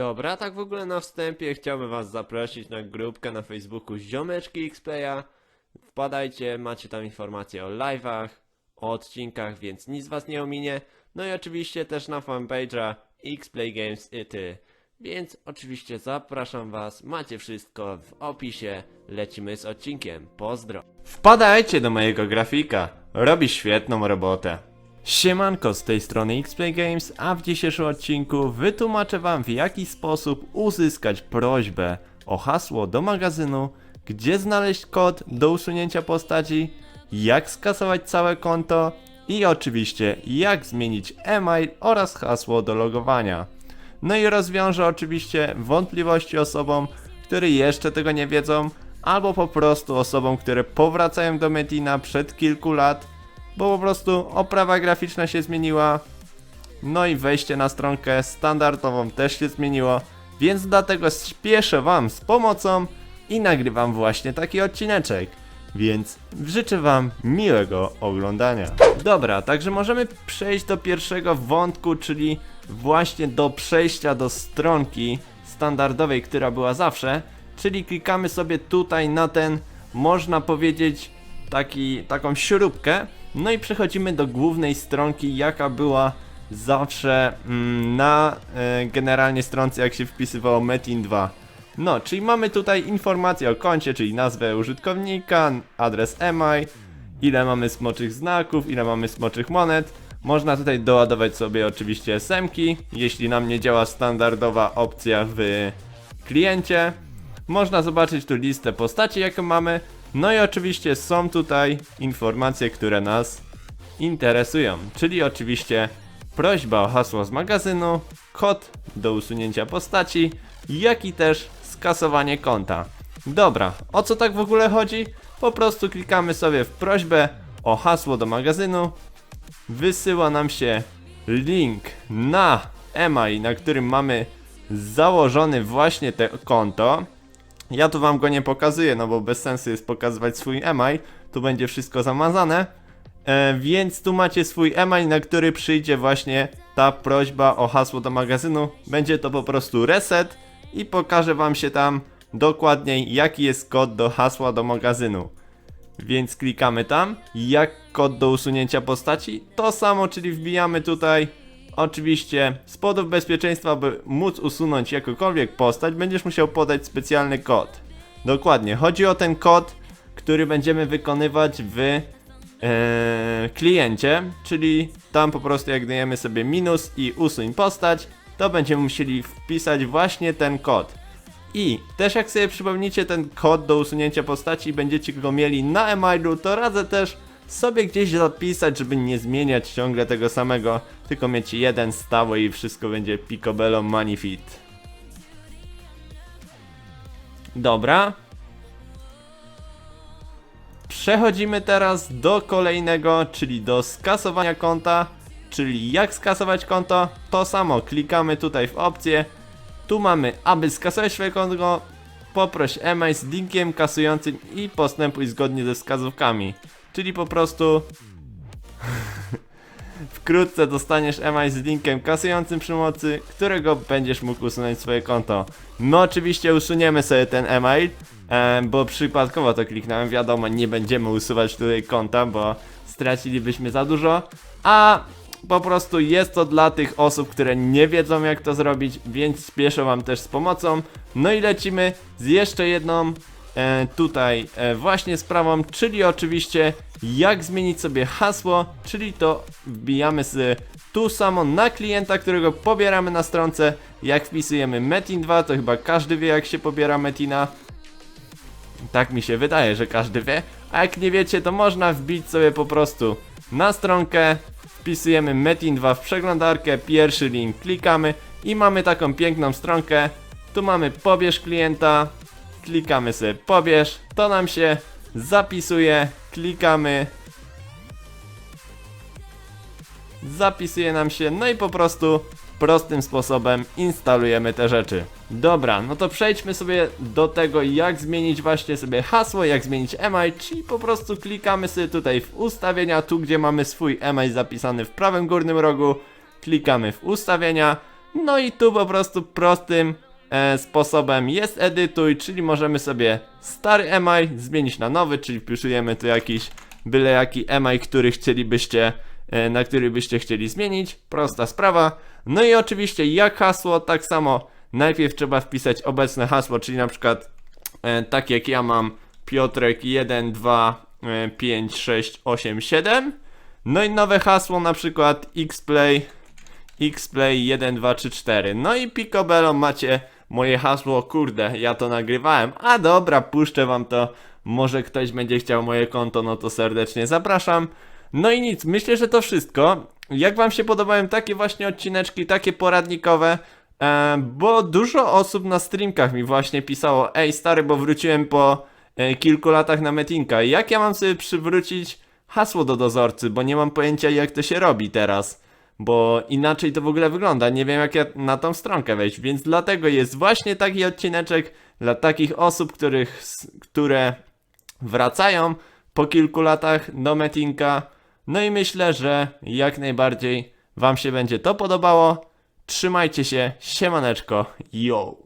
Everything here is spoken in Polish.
Dobra, tak w ogóle na wstępie chciałbym was zaprosić na grupkę na Facebooku Ziomeczki Xplaya. Wpadajcie, macie tam informacje o live'ach, o odcinkach, więc nic was nie ominie. No i oczywiście też na fanpage'a Xplay Games i ty. Więc oczywiście zapraszam was, macie wszystko w opisie, lecimy z odcinkiem, pozdro. Wpadajcie do mojego grafika, robi świetną robotę. Siemanko, z tej strony Xplay Games, a w dzisiejszym odcinku wytłumaczę wam w jaki sposób uzyskać prośbę o hasło do magazynu, gdzie znaleźć kod do usunięcia postaci, jak skasować całe konto i oczywiście jak zmienić e-mail oraz hasło do logowania. No i rozwiążę oczywiście wątpliwości osobom, które jeszcze tego nie wiedzą, albo po prostu osobom, które powracają do Metina przed kilku lat, bo po prostu oprawa graficzna się zmieniła, no i wejście na stronkę standardową też się zmieniło, więc dlatego śpieszę wam z pomocą i nagrywam właśnie taki odcineczek. Więc życzę wam miłego oglądania. Dobra, także możemy przejść do pierwszego wątku, czyli właśnie do przejścia do stronki standardowej, która była zawsze, czyli klikamy sobie tutaj na ten, można powiedzieć, taki, taką śrubkę, no i przechodzimy do głównej stronki, jaka była zawsze mm, na e, generalnie stronce, jak się wpisywało Metin 2. No, czyli mamy tutaj informację o koncie, czyli nazwę użytkownika, adres e-mail, ile mamy smoczych znaków, ile mamy smoczych monet. Można tutaj doładować sobie oczywiście SMki, jeśli nam nie działa standardowa opcja w kliencie. Można zobaczyć tu listę postaci, jaką mamy. No i oczywiście są tutaj informacje, które nas interesują, czyli oczywiście prośba o hasło z magazynu, kod do usunięcia postaci, jak i też skasowanie konta. Dobra, o co tak w ogóle chodzi? Po prostu klikamy sobie w prośbę o hasło do magazynu, wysyła nam się link na e-mail, na którym mamy założony właśnie te konto. Ja tu wam go nie pokazuję, no bo bez sensu jest pokazywać swój e-mail, tu będzie wszystko zamazane. E, więc tu macie swój e-mail, na który przyjdzie właśnie ta prośba o hasło do magazynu. Będzie to po prostu reset i pokaże wam się tam dokładniej jaki jest kod do hasła do magazynu. Więc klikamy tam. Jak kod do usunięcia postaci? To samo, czyli wbijamy tutaj. Oczywiście z powodów bezpieczeństwa, by móc usunąć jakąkolwiek postać, będziesz musiał podać specjalny kod. Dokładnie, chodzi o ten kod, który będziemy wykonywać w e, kliencie, czyli tam po prostu jak dajemy sobie minus i usuń postać, to będziemy musieli wpisać właśnie ten kod. I też jak sobie przypomnicie ten kod do usunięcia postaci i będziecie go mieli na e-mailu, to radzę też sobie gdzieś zapisać, żeby nie zmieniać ciągle tego samego, tylko mieć jeden stały i wszystko będzie picobello manifit. Dobra. Przechodzimy teraz do kolejnego, czyli do skasowania konta. Czyli jak skasować konto? To samo, klikamy tutaj w opcję. Tu mamy, aby skasować swoje konto, poproś e-mail z linkiem kasującym i postępuj zgodnie ze wskazówkami. Czyli po prostu wkrótce dostaniesz e-mail z linkiem kasującym przy pomocy, którego będziesz mógł usunąć swoje konto. My oczywiście usuniemy sobie ten e-mail, bo przypadkowo to kliknąłem, wiadomo, nie będziemy usuwać tutaj konta, bo stracilibyśmy za dużo, a po prostu jest to dla tych osób, które nie wiedzą jak to zrobić, więc spieszę wam też z pomocą. No i lecimy z jeszcze jedną tutaj e, właśnie sprawą, czyli oczywiście jak zmienić sobie hasło, czyli to wbijamy z tu samo na klienta, którego pobieramy na stronce. Jak wpisujemy Metin 2, to chyba każdy wie jak się pobiera Metina. Tak mi się wydaje, że każdy wie. A jak nie wiecie, to można wbić sobie po prostu na stronkę, wpisujemy Metin 2 w przeglądarkę, pierwszy link klikamy i mamy taką piękną stronkę. Tu mamy pobierz klienta, klikamy sobie pobierz, to nam się zapisuje, klikamy zapisuje nam się, no i po prostu prostym sposobem instalujemy te rzeczy. Dobra, no to przejdźmy sobie do tego, jak zmienić właśnie sobie hasło, jak zmienić e-mail, czyli po prostu klikamy sobie tutaj w ustawienia, tu gdzie mamy swój e-mail zapisany w prawym górnym rogu, klikamy w ustawienia, No i tu po prostu prostym e, sposobem jest edytuj, czyli możemy sobie stary email zmienić na nowy, czyli wpisujemy tu jakiś byle jaki email, który chcielibyście, e, na który byście chcieli zmienić. Prosta sprawa. No i oczywiście jak hasło, tak samo najpierw trzeba wpisać obecne hasło, czyli na przykład e, tak jak ja mam Piotrek 1, 2, e, 5, 6, 8, 7. No i nowe hasło na przykład xplay xplay 1, 2, 3, 4. No i picobello macie moje hasło, kurde, ja to nagrywałem. A dobra, puszczę wam to. Może ktoś będzie chciał moje konto, no to serdecznie zapraszam. No i nic, myślę, że to wszystko. Jak wam się podobają takie właśnie odcineczki, takie poradnikowe? E, bo dużo osób na streamkach mi właśnie pisało, ej stary, bo wróciłem po e, kilku latach na Metinka. Jak ja mam sobie przywrócić hasło do dozorcy, bo nie mam pojęcia jak to się robi teraz. Bo inaczej to w ogóle wygląda. Nie wiem jak ja na tą stronkę wejść, więc dlatego jest właśnie taki odcineczek dla takich osób, których, które wracają po kilku latach do Metinka. No i myślę, że jak najbardziej Wam się będzie to podobało. Trzymajcie się, siemaneczko, yo!